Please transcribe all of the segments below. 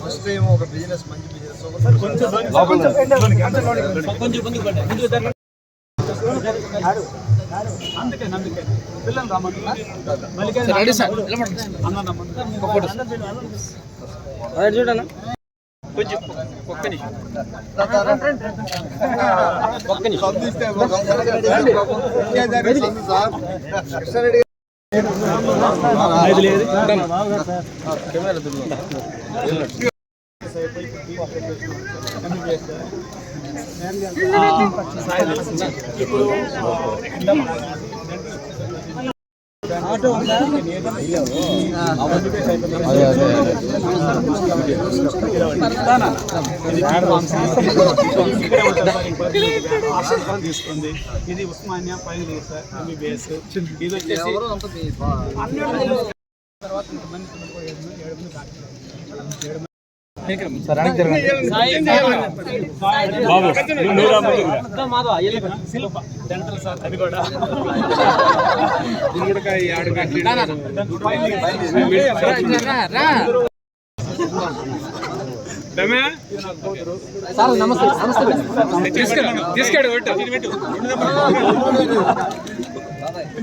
First time ఒక business మంచి business అందుకే అందుకే పిల్లలు రమ్మంటున్నా చూడన్నా కొంచెం ఒక్క నిమిషం. ఇప్పుడు తీసుకుంది ఇది Osmania final year sir MBBS ఇది వచ్చేసి తర్వాత ఇంతమంది పిల్లలు కూడా ఏడు మంది- ఏడు మంది డాక్టర్లు. శిల్ప డెంటల్ సార్ అది కూడా సార్ నమస్తే నమస్తే తీసుకెడు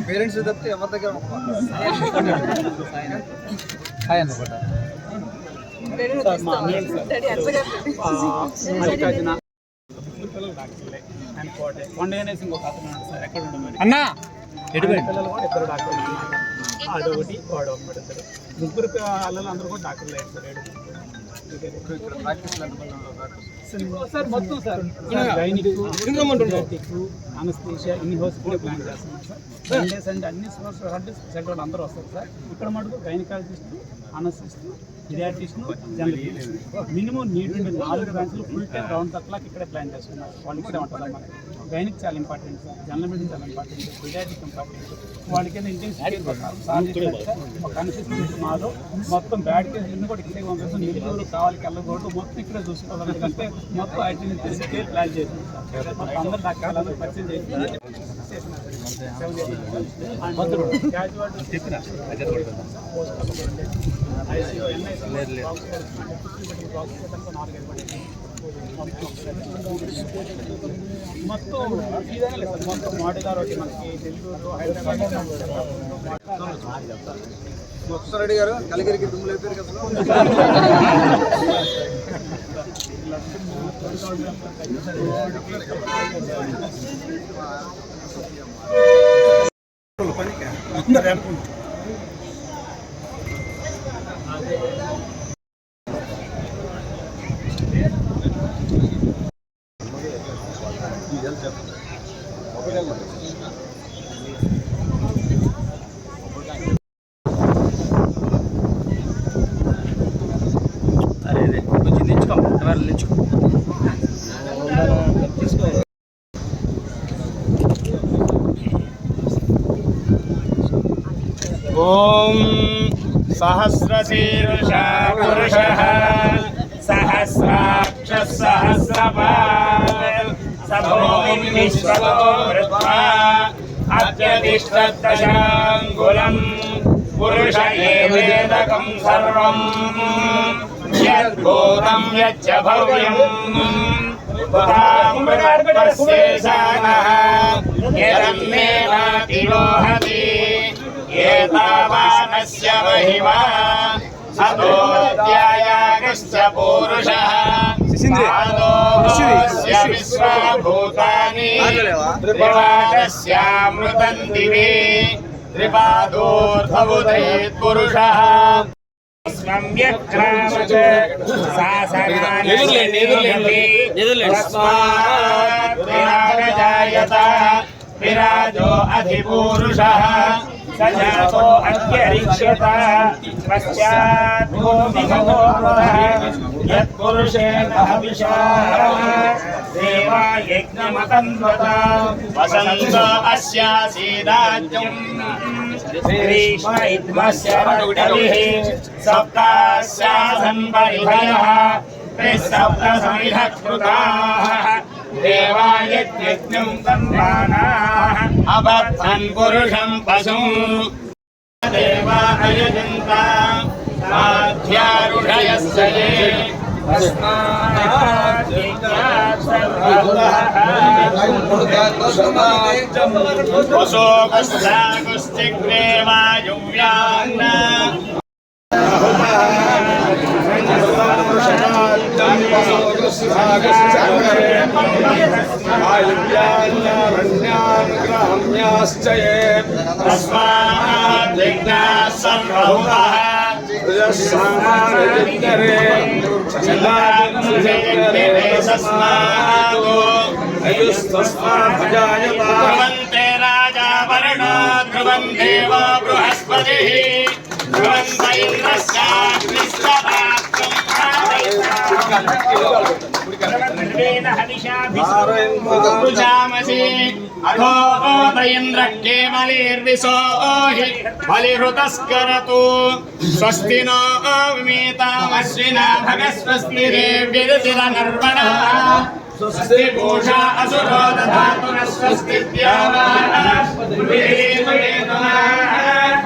పేరెంట్స్ తప్పితే ఎవరి దగ్గర హాయ్ అన్నమాట అన్నా! అదొకటి వాడు ముగ్గురు అందరూ కూడా డాక్టర్లు అయ్యారు సార్ సార్ మొత్తం సార్ గైనిక్ పీడియాట్రిక్ అనస్థీషియా ఇన్ని హాస్పిటల్ ప్లాన్ చేస్తున్నాం సార్ అన్ని సెంటర్ అందరూ వస్తారు సార్ ఇక్కడ మటుకు గైనకాలజిస్ట్ అనస్థిస్ట్ మినిమం నీడ్ ఉండే నాలుగు బ్రాంచ్లు ఫుల్ టైం రౌండ్ తక్కువ ఇక్కడే ప్లాన్ చేస్తున్నారు వాళ్ళు ఇక్కడే ఉంటారు మనకి గైనిక్ చాలా ఇంపార్టెంట్ సార్. జనరల్ మెడిసిన్ చాలా ఇంపార్టెంట్ పిడియాట్రిక్ ఇంపార్టెంట్ వాళ్ళకి ఒక కన్సిస్టెన్సీ మాలో మొత్తం బ్యాడ్ కేసులు కూడా ఇక్కడే పంపిస్తాం నెల్లూరు కావాలి కళ్ళకూడదు మొత్తం ఇక్కడే చూసుకోవాలి. ఎందుకంటే మొత్తం ఐటీ ప్లాన్ చేసింది సార్. మొత్తం అందరు అందరూ పరిచయం చేసి మొత్తం ఇదేనే లేదు సార్ మొత్తం మోడీగారు ఒకటి మనకి నెల్లూరు హైదరాబాద్ గారు కలిగిరికి దుమ్ములు అయిపోయారు కదా అరే అదే కొంచెం నిల్చుకో ఎవరు నిల్చుకో ఓం సహస్రశీర్ష పురుష సహస్రాక్ష సహస్రపాల్ సభోమి విశ్వతో వృత్వా అత్యతిష్టదశాంగులం పురుష ఏవేదకం సర్వం యద్భూతం యచ్చ భవ్యం మృతర్పస్యేశానః యదన్నేవాతి లోహతి एतावानस्य महिमा अतोऽध्यायागश्च पूरुषः पादोऽस्य विश्वभूतानि त्रिपादस्यामृतम् दिवे त्रिपादोर्धबुधेत्पुरुषः जायत विराजो अधिपूरुषः सजातो अत्यरिक्षता पश्चात् भूमिगतो पुनः यत्पुरुषेण हविषारः देवा यज्ञमतन्वता वसन्त अस्यासीदाज्यम् ग्रीष्म इद्मस्य वरुडलिः परिभयः त्रिः सप्तसमिधः कृताः। देवायज्ञम् तन्वानाः अबद्धन् पुरुषम् पशुम् देवा अयजन्ता साध्यारुषयस्य ये तस्मात् यज्ञात् सर्वतः वसोकस्याकुश्चिग्रे वायुव्यान्न आयुर्यान्यारण्यानुग्रहम्याश्चये तस्माद्विघ्नाः सर्वहुरः सामानजित्तरे राजा वर्णो ध्रुवं देवो बृहस्पतिः ध्रुवं वैन्द्रस्याग्निस्तवा ృజామసి అథో ఓదయంద్ర కేమలిర్విసోహి బలిహృతస్కరతు. స్వస్తి నో విమీతామశ్విన భగస్వస్తి రేవ్యరతిర నర్వణ స్వస్తి భూషా అసురో దాతు స్వస్తి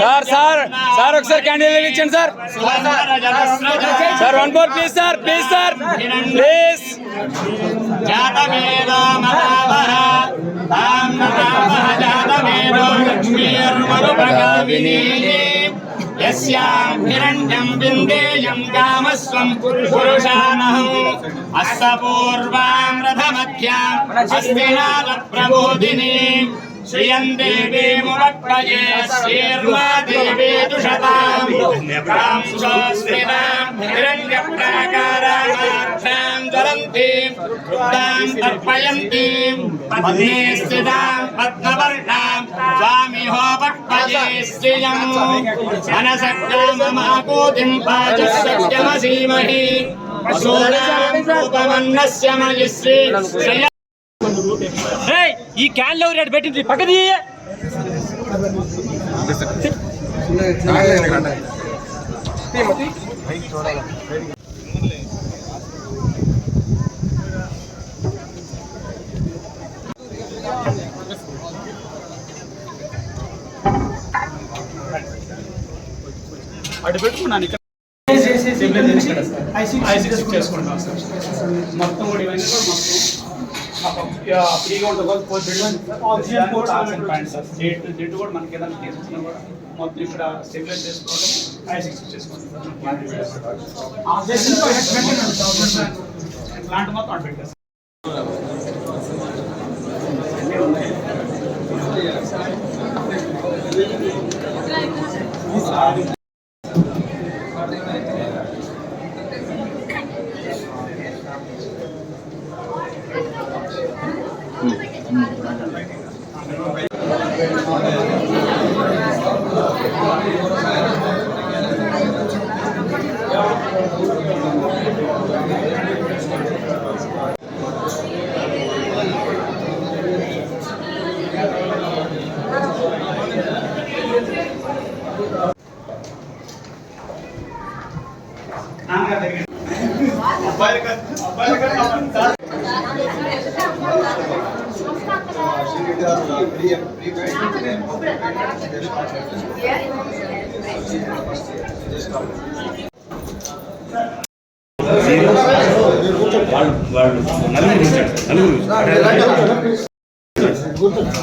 సార్ సార్ సార్ ఒకసారి క్యాండిల్ ఇచ్చాను sir sir one four please sir please sir please జాతవేదో మహావహ తాం నమామః జాతవేదో లక్ష్మీర్మరుభగావినీ यस्यां हिरण्यं बिन्देयं कामस्वं पुरुषानहम् अस्य पूर्वां रथमध्याम् अस्तिनादप्रबोधिनीम् श्रियं देवी मुवक्तये श्रीर्वा देवी दुषताम्। प्रां स्वस्मिनां हिरण्यप्राकाराणाक्षां ज्वलन्तीं। वृद्धां तर्पयन्तीं। पत्नी स्थितां स्वामिहोपक्ष శ్రియం మయిశ్రీ శ్రియ ఈ క్యాన్లో రేటు పెట్టింది పక్కది అటు పెట్టుకున్నాను ఇక్కడ ఐసీసీ చేసుకుంటాం సార్. మొత్తం కూడా ఇవన్నీ కూడా మొత్తం ఫ్రీగా ఉంటుంది ports oxygen point sir. Date date కూడా మనకి ఏదైనా తీసుకున్నా కూడా మొత్తం ఇక్కడ స్టెబిలైజ్ చేసుకోవడం ఐసీసీ చేసుకుంటాం ప్లాంట్ మొత్తం అటు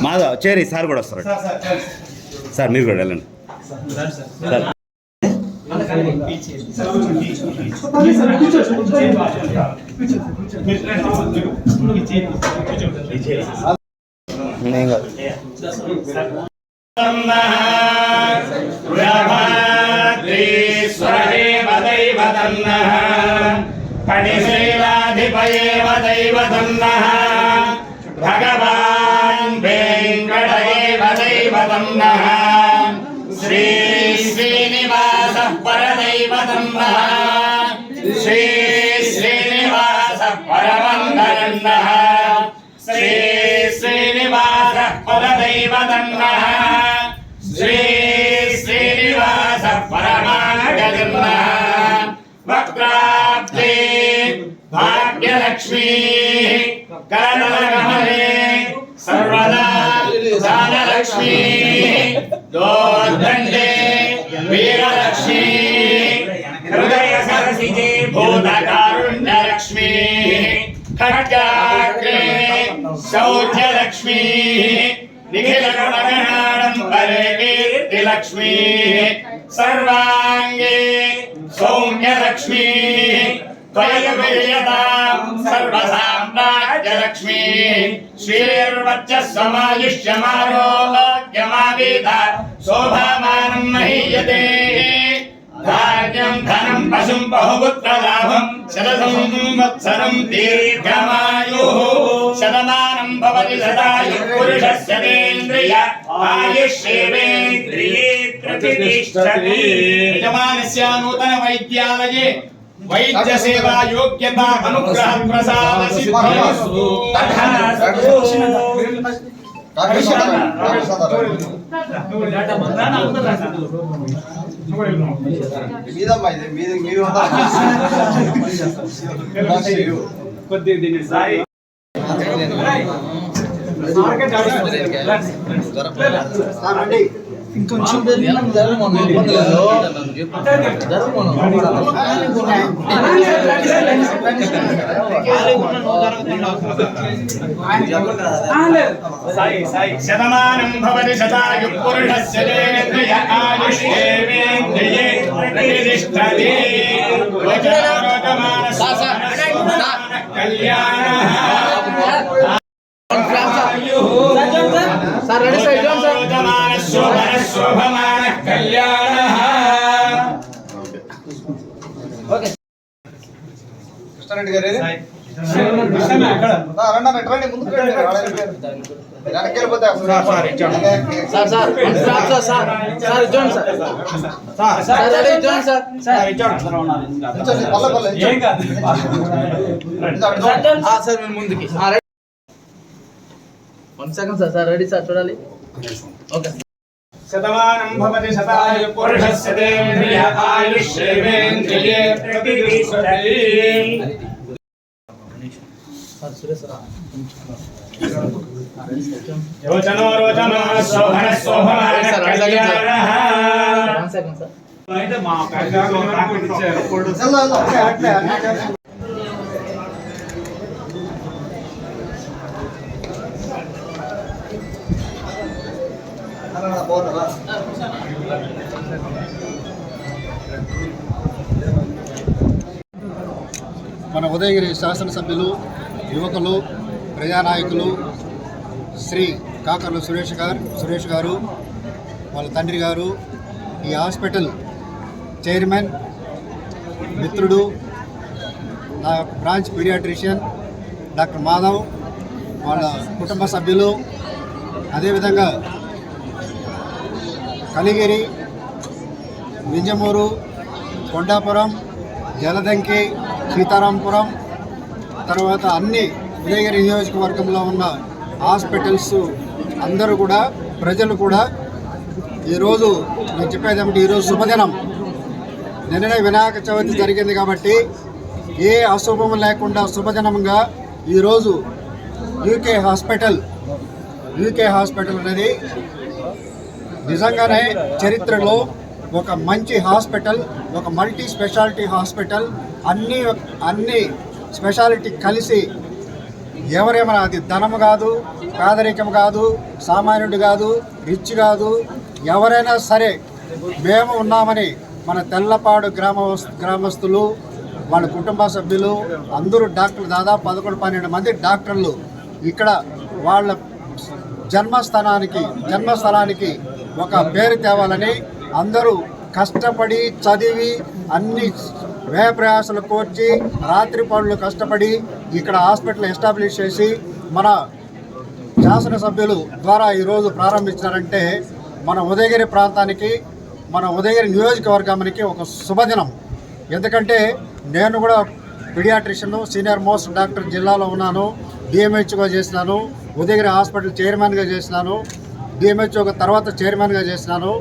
మాధవ్ చేరి సార్ కూడా వస్తారు. సార్ మీరు కూడా వెళ్ళండి. సార్. పణిశైలాధిపయేవ దైవతన్నః భగవాన్ వెంకటయేవ దైవతన్నః శ్రీ శ్రీనివాస పరదైవతన్నః శ్రీ శ్రీనివాస పరమందరన్నః శ్రీ శ్రీనివాస పరదైవతన్నః శ్రీ శ్రీనివాస పరమాగజన్న వక్రాబ్దే लक्ष्मी करणमहे सर्वदा दानलक्ष्मी दोर्दण्डे वीरलक्ष्मी हृदयसरसिजे भूतकारुण्यलक्ष्मी खड्गाग्रे शौर्यलक्ष्मी लक्ष्मी सर्वांगे सौम्य लक्ष्मी सर्वसाम्राज्यलक्ष्मी श्रीर्वचस्समायुष्यमारोग्यमावेद शोभामानम् महीयते। धान्यम् धनम् पशुम् बहुपुत्रलाभम् शतसंवत्सरम् दीर्घमायुः। शतमानम् भवति सदायुः पुरुषस्य तेन्द्रिय आयुष्येवेन्द्रिये प्रतिष्ठति। यजमानस्य नूतनवैद्यालये వైద్య సేవా యోగ్యత అనుగ్రహ ప్రసాద మీరు కొద్దిగా దీన్ని సాయి సాయి సాయి శతమానం భవతి శతాయు పురుషస్య దేవేంద్రియ ఆయుష్యేవేంద్రియే ప్రతిష్టతి కళ్యాణ ముందుకి ఆ, ready one second sir sir ready sir చూడాలి ఓకే శతమానం భవతి శతాయు పురుషస్య మన ఉదయగిరి శాసనసభ్యులు యువకులు ప్రజానాయకులు శ్రీ కాకర్ల సురేష్ గారు సురేష్ గారు వాళ్ళ తండ్రి గారు ఈ హాస్పిటల్ చైర్మన్ మిత్రుడు నా బ్రాంచ్ పీడియాట్రిషియన్ డాక్టర్ మాధవ్ వాళ్ళ కుటుంబ సభ్యులు అదేవిధంగా కలిగిరి నింజమూరు కొండాపురం జలదంకి సీతారాంపురం తర్వాత అన్ని ఉదయగిరి నియోజకవర్గంలో ఉన్న హాస్పిటల్స్ అందరూ కూడా ప్రజలు కూడా ఈరోజు నేను చెప్పేదేమిటి ఈరోజు శుభదినం. నిన్ననే వినాయక చవితి జరిగింది కాబట్టి ఏ అశుభం లేకుండా శుభదినంగా ఈరోజు యూకే హాస్పిటల్ యూకే హాస్పిటల్ అనేది నిజంగానే చరిత్రలో ఒక మంచి హాస్పిటల్ ఒక మల్టీ స్పెషాలిటీ హాస్పిటల్. అన్ని అన్ని స్పెషాలిటీ కలిసి ఎవరేమైనా అది ధనము కాదు పేదరికం కాదు సామాన్యుడు కాదు రిచ్ కాదు ఎవరైనా సరే మేము ఉన్నామని మన తెల్లపాడు గ్రామ గ్రామస్తులు వాళ్ళ కుటుంబ సభ్యులు అందరూ డాక్టర్లు దాదాపు పదకొండు పన్నెండు మంది డాక్టర్లు ఇక్కడ వాళ్ళ జన్మస్థానానికి జన్మస్థలానికి ఒక పేరు తేవాలని అందరూ కష్టపడి చదివి అన్ని వ్యయ కోర్చి రాత్రి పనులు కష్టపడి ఇక్కడ హాస్పిటల్ ఎస్టాబ్లిష్ చేసి మన శాసనసభ్యులు ద్వారా ఈరోజు ప్రారంభించారంటే మన ఉదయగిరి ప్రాంతానికి మన ఉదయగిరి నియోజకవర్గానికి ఒక శుభదినం. ఎందుకంటే నేను కూడా పిడియాట్రిషియన్ సీనియర్ మోస్ట్ డాక్టర్ జిల్లాలో ఉన్నాను డిఎంహెచ్గా చేసినాను ఉదయగిరి హాస్పిటల్ చైర్మన్గా చేసినాను డిఎంహెచ్ఓ తర్వాత చైర్మన్గా చేసినాను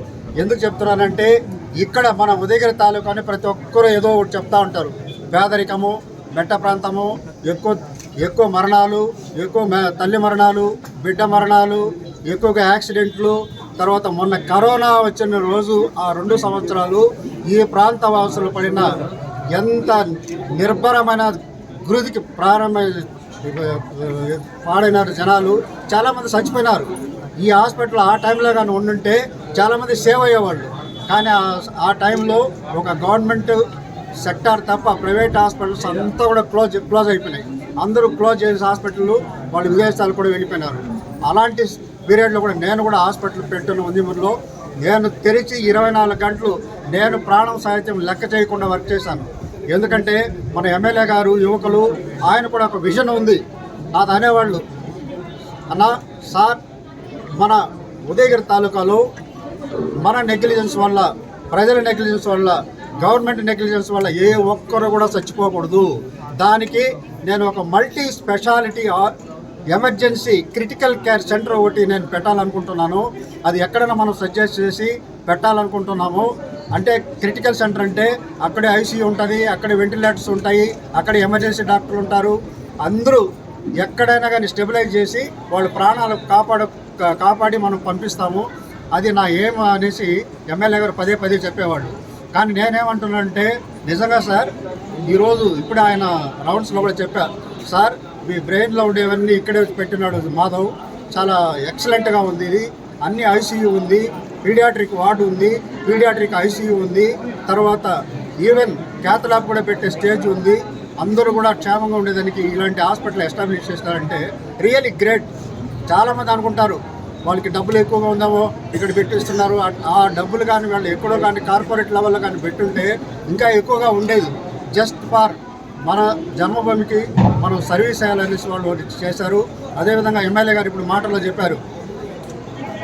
ఎందుకు చెప్తున్నానంటే ఇక్కడ మన ఉదయగిరి తాలూకాని ప్రతి ఒక్కరూ ఏదో ఒకటి చెప్తా ఉంటారు. పేదరికము మెట్ట ప్రాంతము ఎక్కువ ఎక్కువ మరణాలు ఎక్కువ తల్లి మరణాలు బిడ్డ మరణాలు ఎక్కువగా యాక్సిడెంట్లు తర్వాత మొన్న కరోనా వచ్చిన రోజు ఆ రెండు సంవత్సరాలు ఈ ప్రాంత వాసులు పడిన ఎంత నిర్భరమైన గురుదికి ప్రారంభ పాడైనారు జనాలు చాలామంది చచ్చిపోయినారు. ఈ హాస్పిటల్ ఆ టైంలో కానీ ఉండుంటే చాలామంది సేవ్ అయ్యేవాళ్ళు. కానీ ఆ- టైంలో ఒక గవర్నమెంట్ సెక్టార్ తప్ప ప్రైవేట్ హాస్పిటల్స్ అంతా కూడా క్లోజ్ క్లోజ్ అయిపోయినాయి. అందరూ క్లోజ్ చేసిన హాస్పిటల్ వాళ్ళు విదేశాలు కూడా వెళ్ళిపోయినారు. అలాంటి పీరియడ్లో కూడా నేను కూడా హాస్పిటల్ పెట్టిన ఉద్యమంలో నేను తెరిచి ఇరవై నాలుగు గంటలు నేను ప్రాణం సాహిత్యం లెక్క చేయకుండా వర్క్ చేశాను. ఎందుకంటే మన ఎమ్మెల్యే గారు యువకులు ఆయన కూడా ఒక విజన్ ఉంది. నాది అనేవాళ్ళు అన్న సార్ మన ఉదయగిరి తాలూకాలో మన నెగ్లిజెన్స్ వల్ల ప్రజల నెగ్లిజెన్స్ వల్ల గవర్నమెంట్ నెగ్లిజెన్స్ వల్ల ఏ ఒక్కరు కూడా చచ్చిపోకూడదు. దానికి నేను ఒక multi speciality emergency critical care centre ఒకటి నేను పెట్టాలనుకుంటున్నాను. అది ఎక్కడైనా మనం సజెస్ట్ చేసి పెట్టాలనుకుంటున్నాము. అంటే క్రిటికల్ సెంటర్ అంటే అక్కడే ఐసీయూ ఉంటుంది అక్కడే వెంటిలేటర్స్ ఉంటాయి అక్కడ ఎమర్జెన్సీ డాక్టర్లు ఉంటారు. అందరూ ఎక్కడైనా కానీ స్టెబిలైజ్ చేసి వాళ్ళ ప్రాణాలు కాపాడ కాపాడి మనం పంపిస్తాము. అది నా ఏం అనేసి ఎమ్మెల్యే గారు పదే పదే చెప్పేవాళ్ళు. కానీ నేనేమంటున్నానంటే నిజంగా సార్ ఈరోజు ఇప్పుడు ఆయన రౌండ్స్లో కూడా చెప్పారు సార్ మీ బ్రెయిన్లో ఉండేవన్నీ ఇక్కడే పెట్టినాడు మాధవ్. చాలా ఎక్సలెంట్గా ఉంది ఇది. అన్ని ఐసీయూ ఉంది. పీడియాట్రిక్ వార్డు ఉంది. పీడియాట్రిక్ ఐసీయూ ఉంది. తర్వాత ఈవెన్ క్యాథలాబ్ కూడా పెట్టే స్టేజ్ ఉంది. అందరూ కూడా క్షేమంగా ఉండేదానికి ఇలాంటి హాస్పిటల్ ఎస్టాబ్లిష్ చేస్తారంటే రియలీ గ్రేట్. చాలామంది అనుకుంటారు వాళ్ళకి డబ్బులు ఎక్కువగా ఉందామో ఇక్కడ పెట్టిస్తున్నారు. ఆ- డబ్బులు కానీ వాళ్ళు ఎక్కడో కానీ కార్పొరేట్ లెవెల్లో కానీ పెట్టుంటే ఇంకా ఎక్కువగా ఉండేది. జస్ట్ ఫార్ మన జన్మభూమికి మనం సర్వీస్ చేయాలనేసి వాళ్ళు చేశారు. అదేవిధంగా ఎమ్మెల్యే గారు ఇప్పుడు మాటల్లో చెప్పారు.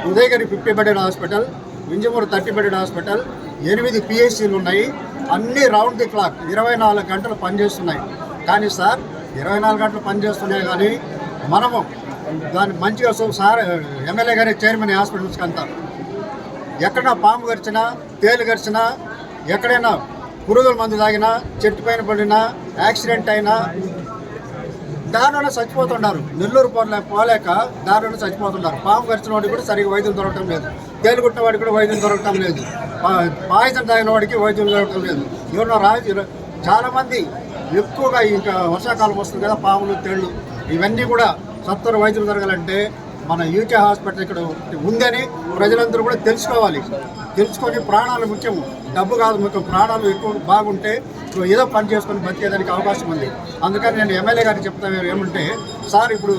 Udayagiri fifty bedded hospital Vinjamuru thirty bedded hospital ఎనిమిది పిహెచ్సీలు ఉన్నాయి. అన్నీ రౌండ్ ది క్లాక్ ఇరవై నాలుగు గంటలు పనిచేస్తున్నాయి. కానీ సార్ ఇరవై నాలుగు గంటలు పనిచేస్తున్నాయి కానీ మనము దాన్ని మంచిగా సో- సార్ ఎమ్మెల్యే గారి చైర్మన్ హాస్పిటల్స్కి అంటారు ఎక్కడైనా పాము గరిచినా తేలు గరిచినా ఎక్కడైనా పురుగుల మందు తాగినా చెట్టు పైన పడినా యాక్సిడెంట్ అయినా దారిలోనే చచ్చిపోతున్నారు నెల్లూరు పోలే పోలేక దారిలోనే చచ్చిపోతున్నారు పాము గరిచిన వాడికి కూడా సరిగ్గా వైద్యం దొరకటం లేదు. తేలు కుట్టిన వాడికి కూడా వైద్యం దొరకటం లేదు. పా- పాయిజన్ తాగిన వాడికి వైద్యం దొరకటం లేదు. ఎవరో రాజు చాలామంది ఎక్కువగా ఇంకా వర్షాకాలం వస్తుంది కదా పాములు తేళ్ళు ఇవన్నీ కూడా సత్వర వైద్యం జరగాలంటే మన యూకే హాస్పిటల్ ఇక్కడ ఉందని ప్రజలందరూ కూడా తెలుసుకోవాలి. తెలుసుకొని ప్రాణాలు ముఖ్యం. డబ్బు కాదు ముఖ్యం. ప్రాణాలు ఎక్కువ బాగుంటే ఏదో పని చేసుకొని బతికేదానికి అవకాశం ఉంది. అందుకని నేను ఎమ్మెల్యే గారికి చెప్తాను ఏమంటే సార్ ఇప్పుడు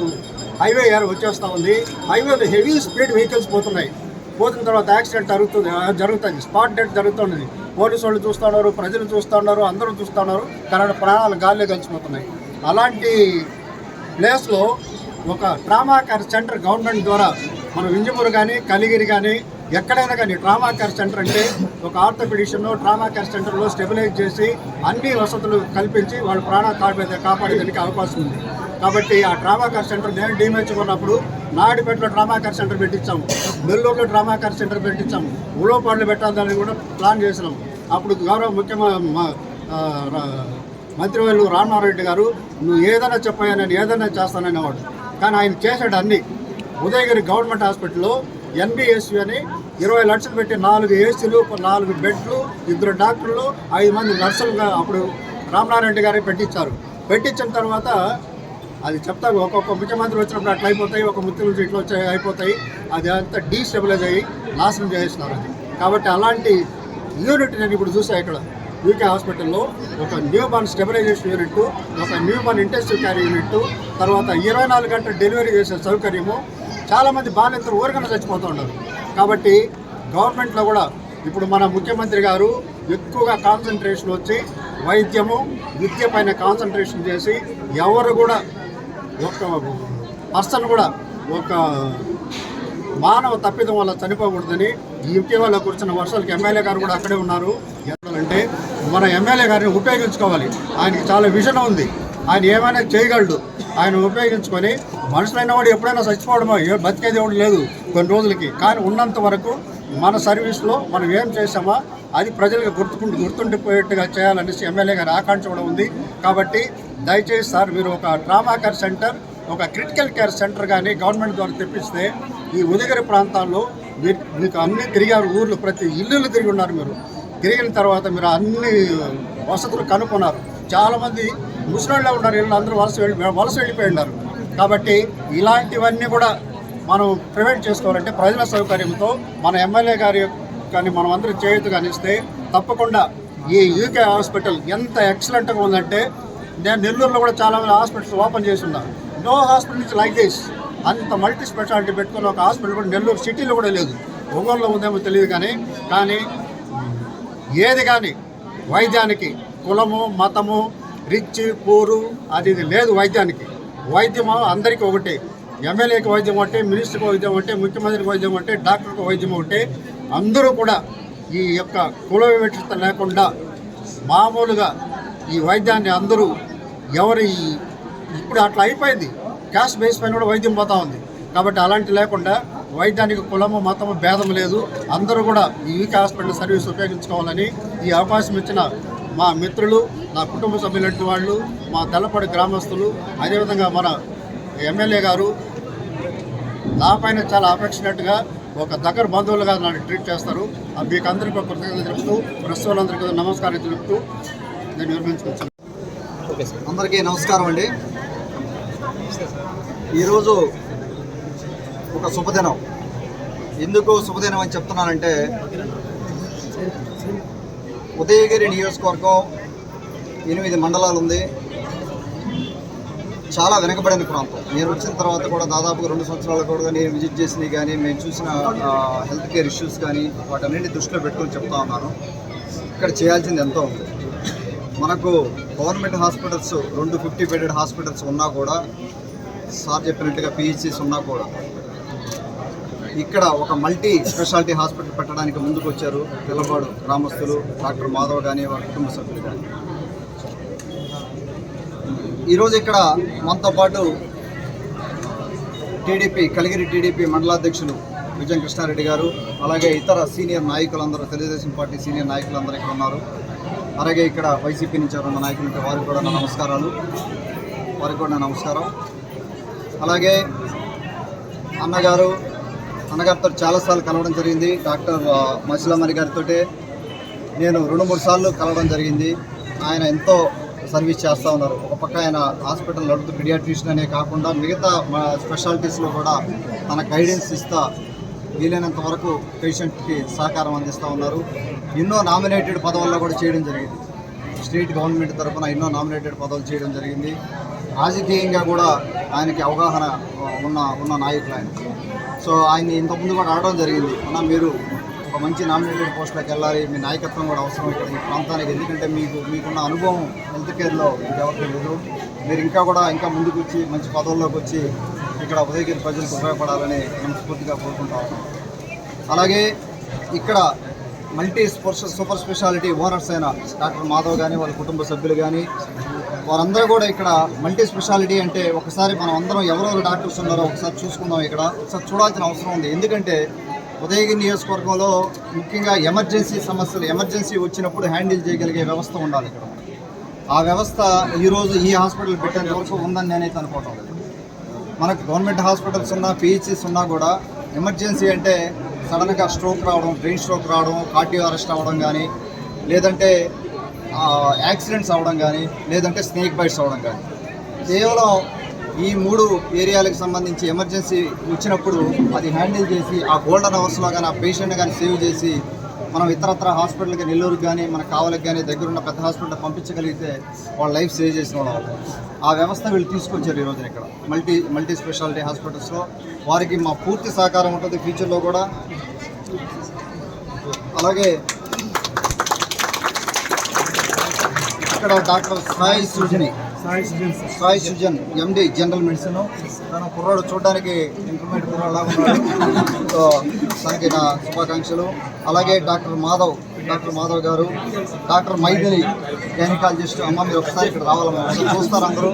హైవే ఏర్ వచ్చేస్తూ ఉంది. హైవేలో హెవీ స్పీడ్ వెహికల్స్ పోతున్నాయి. పోతున్న తర్వాత యాక్సిడెంట్ జరుగుతుంది జరుగుతుంది. స్పాట్ డెత్ జరుగుతున్నది పోలీసు వాళ్ళు చూస్తున్నారు ప్రజలు చూస్తున్నారు అందరూ చూస్తున్నారు కరెంట్ ప్రాణాలు గాలిలో కలిసిపోతున్నాయి. అలాంటి ప్లేస్లో ఒక ట్రామా కేర్ సెంటర్ గవర్నమెంట్ ద్వారా మన వింజమూరు కానీ కలిగిరి కానీ ఎక్కడైనా కానీ ట్రామా కేర్ సెంటర్ అంటే ఒక ఆర్థోపెడిషన్ ట్రామా కేర్ సెంటర్లో స్టెబిలైజ్ చేసి అన్ని వసతులు కల్పించి వాళ్ళ ప్రాణ కాపాడే కాపాడేదానికి అవకాశం ఉంది. కాబట్టి ఆ ట్రామా కేర్ సెంటర్ నేను డీమెచ్చుకున్నప్పుడు నాడిపేటలో ట్రామా కేర్ సెంటర్ పెట్టించాము. నెల్లూరులో ట్రామా కేర్ సెంటర్ పెట్టించాము. ఉలోపాడులో పెట్టాలని కూడా ప్లాన్ చేసినాము అప్పుడు గౌరవ ముఖ్యమంత్రి మంత్రివర్యులు రామనారాయణ గారు నువ్వు ఏదైనా చెప్పాయా నేను ఏదైనా చేస్తాననేవాడు. కానీ ఆయన చేశాడు అన్ని. ఉదయగిరి గవర్నమెంట్ హాస్పిటల్లో ఎన్బిఎస్సి అని ఇరవై లక్షలు పెట్టి నాలుగు ఏసీలు నాలుగు బెడ్లు ఇద్దరు డాక్టర్లు ఐదు మంది నర్సులుగా అప్పుడు రామనారాయణ గారే పెట్టించారు. పెట్టించిన తర్వాత అది చెప్తారు ఒక్కొక్క ముఖ్యమంత్రి వచ్చినప్పుడు అట్లా అయిపోతాయి ఒక ముఖ్యమంత్రి ఇట్లా వచ్చాయి అయిపోతాయి. అది అంతా డీస్టెబిలైజ్ అయ్యి నాశనం చేస్తున్నారు కాబట్టి అలాంటి యూనిట్ నేను ఇప్పుడు చూసాను ఇక్కడ. యూకే హాస్పిటల్లో ఒక న్యూ బార్న్ స్టెబిలైజేషన్ యూనిట్ ఒక newborn intensive care unit తర్వాత ఇరవై నాలుగు గంటల డెలివరీ చేసే సౌకర్యము. చాలామంది బాలింతలు ఊరికన చచ్చిపోతూ ఉన్నారు. కాబట్టి గవర్నమెంట్లో కూడా ఇప్పుడు మన ముఖ్యమంత్రి గారు ఎక్కువగా కాన్సన్ట్రేషన్ వచ్చి వైద్యము విద్య పైన కాన్సన్ట్రేషన్ చేసి ఎవరు కూడా ఒక పర్సన్ కూడా ఒక మానవ తప్పిదం వల్ల చనిపోకూడదని ఇటీవల కూర్చున్న వర్షాలకి ఎమ్మెల్యే గారు కూడా అక్కడే ఉన్నారు. అంటే మన ఎమ్మెల్యే గారిని ఉపయోగించుకోవాలి. ఆయనకి చాలా విజన్ ఉంది. ఆయన ఏమైనా చేయగలడు. ఆయన ఉపయోగించుకొని మనుషులైన వాడు ఎప్పుడైనా చచ్చిపోవడమో ఏ బతికేది ఎవడు లేదు కొన్ని రోజులకి. కానీ ఉన్నంత వరకు మన సర్వీస్లో మనం ఏం చేసామో అది ప్రజలకు గుర్తుకుంటూ గుర్తుండిపోయేట్టుగా చేయాలనేసి ఎమ్మెల్యే గారి ఆకాంక్ష కూడా ఉంది. కాబట్టి దయచేసి సార్ మీరు ఒక డ్రామా కేర్ సెంటర్ ఒక క్రిటికల్ కేర్ సెంటర్ కానీ గవర్నమెంట్ ద్వారా తెప్పిస్తే ఈ ఉదగిరి ప్రాంతాల్లో మీరు మీకు అన్ని తిరిగారు ఊర్లు ప్రతి ఇల్లు తిరిగి ఉన్నారు మీరు. తిరిగిన తర్వాత మీరు అన్ని వసతులు కనుక్కున్నారు. చాలామంది ముసలిళ్ళ ఉన్నారు ఇళ్ళు అందరూ వలస వెళ్ళి వలస వెళ్ళిపోయి ఉన్నారు. కాబట్టి ఇలాంటివన్నీ కూడా మనం ప్రివెంట్ చేసుకోవాలంటే ప్రజల సౌకర్యంతో మన ఎమ్మెల్యే గారి కానీ మనం అందరం చేయుతు కానిస్తే తప్పకుండా ఈ యూకే హాస్పిటల్ ఎంత ఎక్సలెంట్గా ఉందంటే నేను నెల్లూరులో కూడా చాలామంది హాస్పిటల్స్ ఓపెన్ చేసి ఉన్నాను no hospital is like this అంత మల్టీ స్పెషాలిటీ పెట్టుకుని ఒక హాస్పిటల్ కూడా నెల్లూరు సిటీలో కూడా లేదు. ఒంగోలులో ఉందేమో తెలియదు కానీ కానీ ఏది కానీ వైద్యానికి కులము మతము రిచ్ పూరు అది ఇది లేదు వైద్యానికి. వైద్యము అందరికీ ఒకటి. ఎమ్మెల్యేకి వైద్యం ఒకటి మినిస్టర్కి వైద్యం ఒకటి ముఖ్యమంత్రికి వైద్యం ఒకటి డాక్టర్కి వైద్యం ఒకటి. అందరూ కూడా ఈ యొక్క కుల వివక్షత లేకుండా మామూలుగా ఈ వైద్యాన్ని అందరూ ఎవరి ఇప్పుడు అట్లా అయిపోయింది. క్యాష్ బేస్ పైన కూడా వైద్యం పోతా ఉంది. కాబట్టి అలాంటి లేకుండా వైద్యానికి కులము మతము భేదం లేదు. అందరూ కూడా ఈ హాస్పిటల్ సర్వీస్ ఉపయోగించుకోవాలని ఈ అవకాశం ఇచ్చిన మా మిత్రులు నా కుటుంబ సభ్యులంటి వాళ్ళు మా తెల్లపడి గ్రామస్తులు అదేవిధంగా మన ఎమ్మెల్యే గారు నా పైన చాలా అఫెక్షనేట్గా ఒక దగ్గర బంధువులుగా నన్ను ట్రీట్ చేస్తారు. మీకు అందరికీ ఒక కృతజ్ఞతలు తెలుపుతూ నమస్కారం తెలుపుతూ నేను విరమించుకుంటాను అందరికీ నమస్కారం అండి. ఈరోజు ఒక శుభదినం. ఎందుకు శుభదినం అని చెప్తున్నానంటే ఉదయగిరి నియోజకవర్గం ఎనిమిది మండలాలు ఉంది. చాలా వెనకబడిన ప్రాంతం. నేను వచ్చిన తర్వాత కూడా దాదాపుగా రెండు సంవత్సరాలు కూడా నేను విజిట్ చేసినవి కానీ మేము చూసిన హెల్త్ కేర్ ఇష్యూస్ కానీ వాటన్నింటినీ దృష్టిలో పెట్టుకొని చెప్తా ఉన్నాను. ఇక్కడ చేయాల్సింది ఎంతో ఉంది. మనకు గవర్నమెంట్ హాస్పిటల్స్ రెండు ఫిఫ్టీ బెడెడ్ హాస్పిటల్స్ ఉన్నా కూడా సార్ చెప్పినట్టుగా పిహెచ్సిస్ ఉన్నా కూడా ఇక్కడ ఒక మల్టీ స్పెషాలిటీ హాస్పిటల్ పెట్టడానికి ముందుకు వచ్చారు పిల్లవాడు గ్రామస్తులు డాక్టర్ మాధవ్ కానీ వారి కుటుంబ సభ్యులు కానీ ఈరోజు ఇక్కడ మనతో పాటు టీడీపీ కలిగిరి టీడీపీ మండలాధ్యక్షులు విజయం కృష్ణారెడ్డి గారు అలాగే ఇతర సీనియర్ నాయకులందరూ తెలుగుదేశం పార్టీ సీనియర్ నాయకులందరూ ఇక్కడ ఉన్నారు. అలాగే ఇక్కడ వైసీపీ నుంచి ఎవరన్నా నాయకులు ఉంటే వారికి కూడా నా నమస్కారాలు. వారికి కూడా నా నమస్కారం. అలాగే అన్నగారు అన్నగారితో చాలాసార్లు కలవడం జరిగింది. డాక్టర్ మసిలామణి గారితో నేను రెండు మూడు సార్లు కలవడం జరిగింది. ఆయన ఎంతో సర్వీస్ చేస్తూ ఉన్నారు. ఒక పక్క ఆయన హాస్పిటల్ నడుపుతూ పీడియాట్రిషియన్ అనే కాకుండా మిగతా మా స్పెషాలిటీస్లో కూడా తన గైడెన్స్ ఇస్తా వీలైనంత వరకు పేషెంట్కి సహకారం అందిస్తూ ఉన్నారు. ఎన్నో నామినేటెడ్ పదవుల్లో కూడా చేయడం జరిగింది. స్టేట్ గవర్నమెంట్ తరఫున ఎన్నో నామినేటెడ్ పదవులు చేయడం జరిగింది. రాజకీయంగా కూడా ఆయనకి అవగాహన ఉన్న ఉన్న నాయకులు ఆయన. సో ఆయన్ని ఇంతకుముందు కూడా ఆడడం జరిగింది. అన్న మీరు ఒక మంచి నామినేటెడ్ పోస్ట్లోకి వెళ్ళాలి. మీ నాయకత్వం కూడా అవసరం ఇక్కడ మీ ప్రాంతానికి. ఎందుకంటే మీకు మీకున్న అనుభవం హెల్త్ కేర్లో ఎవరికి లేదు. మీరు ఇంకా కూడా ఇంకా ముందుకు వచ్చి మంచి పదవుల్లోకి వచ్చి ఇక్కడ ఉదయగిరి ప్రజలకు ఉపయోగపడాలని మనస్ఫూర్తిగా కోరుకుంటా ఉన్నాం. అలాగే ఇక్కడ multi sports super speciality owners అయిన డాక్టర్ మాధవ్ కానీ వాళ్ళ కుటుంబ సభ్యులు కానీ వారందరూ కూడా ఇక్కడ మల్టీ స్పెషాలిటీ అంటే ఒకసారి మనం అందరం ఎవరెవరు డాక్టర్స్ ఉన్నారో ఒకసారి చూసుకుందాం ఇక్కడ. ఒకసారి చూడాల్సిన అవసరం ఉంది. ఎందుకంటే ఉదయగిరి నియోజకవర్గంలో ముఖ్యంగా ఎమర్జెన్సీ సమస్యలు ఎమర్జెన్సీ వచ్చినప్పుడు హ్యాండిల్ చేయగలిగే వ్యవస్థ ఉండాలి ఇక్కడ. ఆ వ్యవస్థ ఈరోజు ఈ హాస్పిటల్ పెట్టేంత వరకు ఉందని నేనైతే అనుకోవటం లేదు. మనకు గవర్నమెంట్ హాస్పిటల్స్ ఉన్నా పిహెచ్సిస్ ఉన్నా కూడా ఎమర్జెన్సీ అంటే సడన్గా స్ట్రోక్ రావడం బ్రెయిన్ స్ట్రోక్ రావడం కార్డియో అరెస్ట్ అవ్వడం కానీ లేదంటే యాక్సిడెంట్స్ అవ్వడం కానీ లేదంటే స్నేక్ బైట్స్ అవ్వడం కానీ కేవలం ఈ మూడు ఏరియాలకు సంబంధించి ఎమర్జెన్సీ వచ్చినప్పుడు అది హ్యాండిల్ చేసి ఆ గోల్డెన్ అవర్స్లో కానీ ఆ పేషెంట్ కానీ సేవ్ చేసి మనం ఇతరత్ర హాస్పిటల్కి నెల్లూరుకి కానీ మన కావాలకి కానీ దగ్గరున్న పెద్ద హాస్పిటల్ పంపించగలిగితే వాళ్ళ లైఫ్ సేవ్ చేసిన వాళ్ళు ఆ వ్యవస్థ వీళ్ళు తీసుకొచ్చారు ఈ రోజున ఇక్కడ. మల్టీ మల్టీ స్పెషాలిటీ హాస్పిటల్స్లో వారికి మా పూర్తి సహకారం ఉంటుంది. ఫ్యూచర్లో కూడా. అలాగే ఇక్కడ doctor Sai Srujani. Sai Sujan MD general medicine తన కుర్రాడు చూడడానికి ఇంప్రూవ్మెంట్ కుర్రాడులా ఉన్నాడు. సో తనకి నా శుభాకాంక్షలు. అలాగే డాక్టర్ మాధవ్ డాక్టర్ మాధవ్ గారు డాక్టర్ మైథిలి గైనకాలజిస్ట్ అమ్మ మీరు ఒకసారి ఇక్కడ రావాలి చూస్తారు అందరూ.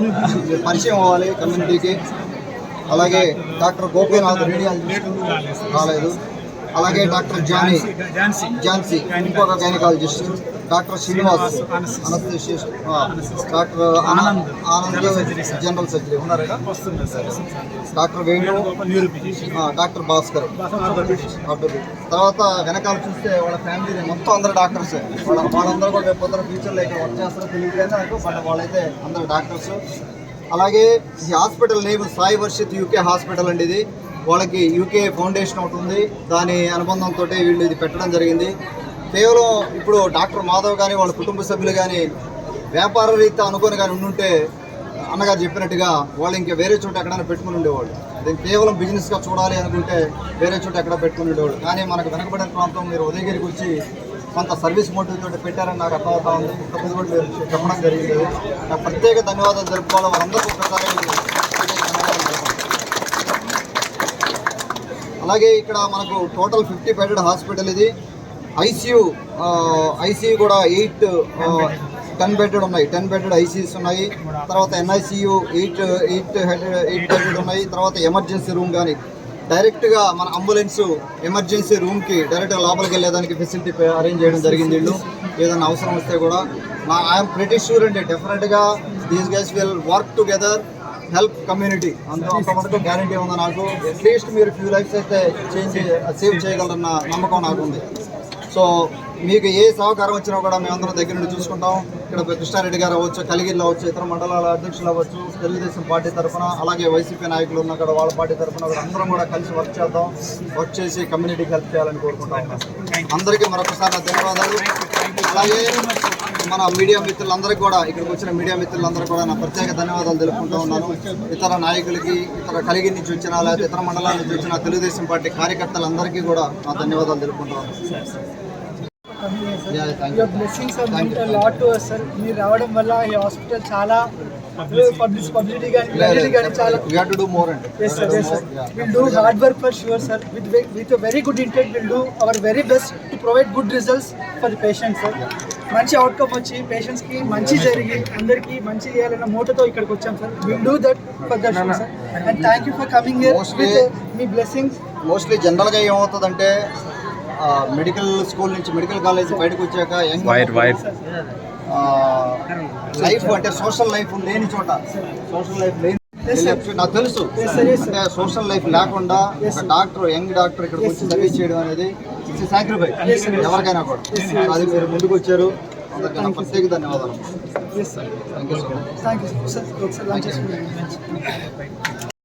మీరు పరిచయం అవ్వాలి కమ్యూనిటీకి అలాగే డాక్టర్ గోపీనాథ్ రేడియాలజిస్ట్ రాలేదు. అలాగే డాక్టర్ జానీ ఝాన్సీ ఇంకొక gynaecologist doctor Srinivas anaesthetist doctor Anand Anand general surgery ఉన్నారు డాక్టర్ వేణు డాక్టర్ భాస్కర్. తర్వాత వెనకాల చూస్తే వాళ్ళ ఫ్యామిలీ మొత్తం అందరు డాక్టర్స్. వాళ్ళ వాళ్ళందరూ కూడా రేపు ఫ్యూచర్లో ఇక్కడ వర్క్ చేస్తారో. తెలియదు బట్ వాళ్ళైతే అందరు డాక్టర్స్. అలాగే ఈ hospital name Sai Varshith UK hospital అండి ఇది. వాళ్ళకి యూకే ఫౌండేషన్ ఒకటి ఉంది. దాని అనుబంధంతో వీళ్ళు ఇది పెట్టడం జరిగింది. కేవలం ఇప్పుడు డాక్టర్ మాధవ్ కానీ వాళ్ళ కుటుంబ సభ్యులు కానీ వ్యాపార రీత్యా అనుకొని కానీ ఉండుంటే అన్నగారు చెప్పినట్టుగా వాళ్ళు ఇంకా వేరే చోట ఎక్కడైనా పెట్టుకుని ఉండేవాళ్ళు. దీన్ని కేవలం బిజినెస్గా చూడాలి అనుకుంటే వేరే చోట ఎక్కడ పెట్టుకుని ఉండేవాళ్ళు. కానీ మనకు వెనకబడిన ప్రాంతం మీరు ఉదయగిరికి వచ్చి కొంత సర్వీస్ మోటివ్ తోటి పెట్టారని నాకు అర్థమవుతా ఉంది. ఇంతకుముందు కూడా చెప్పడం జరిగింది. నాకు ప్రత్యేక ధన్యవాదాలు జరుపుకోవాలి. వాళ్ళందరికీ ఒకసారి ధన్యవాదాలు తెలపాలి. అలాగే ఇక్కడ మనకు టోటల్ ఫిఫ్టీ బెడెడ్ హాస్పిటల్ ఇది. ఐసీయూ ఐసీయూ కూడా ఎయిట్ టెన్ బెడెడ్ ఉన్నాయి. టెన్ బెడెడ్ ఐసీయూస్ ఉన్నాయి. తర్వాత NICU eight eight head eight bedded ఉన్నాయి. తర్వాత ఎమర్జెన్సీ రూమ్ కానీ డైరెక్ట్గా మన అంబులెన్స్ ఎమర్జెన్సీ రూమ్కి డైరెక్ట్గా లోపలికి వెళ్ళేదానికి ఫెసిలిటీ అరేంజ్ చేయడం జరిగింది వీళ్ళు. ఏదైనా అవసరం వస్తే కూడా. నా ఐఎమ్ ప్రిటీ షూర్ అండి డెఫినెట్గా these guys will work together help community అందులో అంత మటుకు గ్యారంటీ ఉంది నాకు. అట్లీస్ట్ మీరు ఫ్యూ లైఫ్స్ అయితే చేంజ్ సేవ్ చేయగలరన్న నమ్మకం నాకు ఉంది సో మీకు ఏ సహకారం వచ్చినా కూడా మేమందరం దగ్గర నుండి చూసుకుంటాం. ఇక్కడ కృష్ణారెడ్డి గారు అవ్వచ్చు కలిగిరిలో అవ్వచ్చు ఇతర మండలాల అధ్యక్షులు అవ్వచ్చు తెలుగుదేశం పార్టీ తరఫున అలాగే వైసీపీ నాయకులు ఉన్న కూడా వాళ్ళ పార్టీ తరఫున కూడా అందరం కూడా కలిసి వర్క్ చేద్దాం. వర్క్ చేసి కమ్యూనిటీకి హెల్ప్ చేయాలని కోరుకుంటాం. అందరికీ మరొకసారి నా ధన్యవాదాలు. అలాగే మన మీడియా మిత్రులందరికీ కూడా ఇక్కడికి వచ్చిన మీడియా మిత్రులందరూ కూడా నా ప్రత్యేక ధన్యవాదాలు తెలుపుకుంటూ ఉన్నాను. ఇతర నాయకులకి ఇతర కలిగి నుంచి వచ్చిన లేదా ఇతర మండలాల నుంచి వచ్చిన తెలుగుదేశం పార్టీ కార్యకర్తలందరికీ కూడా నా ధన్యవాదాలు తెలుపుకుంటూ ఉన్నాను. Thank you. Your blessings are mean lot to us sir మీరు రావడం వల్ల ఈ హాస్పిటల్ చాలా పబ్లిక్ పబ్లిసిటీ కానీ కానీ చాలా We have to do more అండి yes sir yes sir will do hard work for sure sir with with very good intent will do our very best to provide good results for the patients sir మంచి outcome వచ్చి పేషెంట్స్కి మంచి జరిగి అందరికీ మంచి చేయాలన్న మోటతో ఇక్కడికి వచ్చాం sir will do that for that sir and thank you for coming here me blessings mostly జనరల్గా ఏమవుతుందంటే మెడికల్ స్కూల్ నుంచి మెడికల్ కాలేజ్ బయటకు వచ్చాక యంగ్ లైఫ్ అంటే సోషల్ లైఫ్ లేని చోట సోషల్ లైఫ్ లేని నాకు తెలుసు. అంటే సోషల్ లైఫ్ లేకుండా ఒక డాక్టర్ యంగ్ డాక్టర్ ఇక్కడికి వచ్చి సర్వీస్ చేయడం అనేది ఇట్స్ సాక్రిఫైస్ ఎవరికైనా కూడా. అది మీరు ముందుకు వచ్చారు. ప్రత్యేక ధన్యవాదాలు. Thank you sir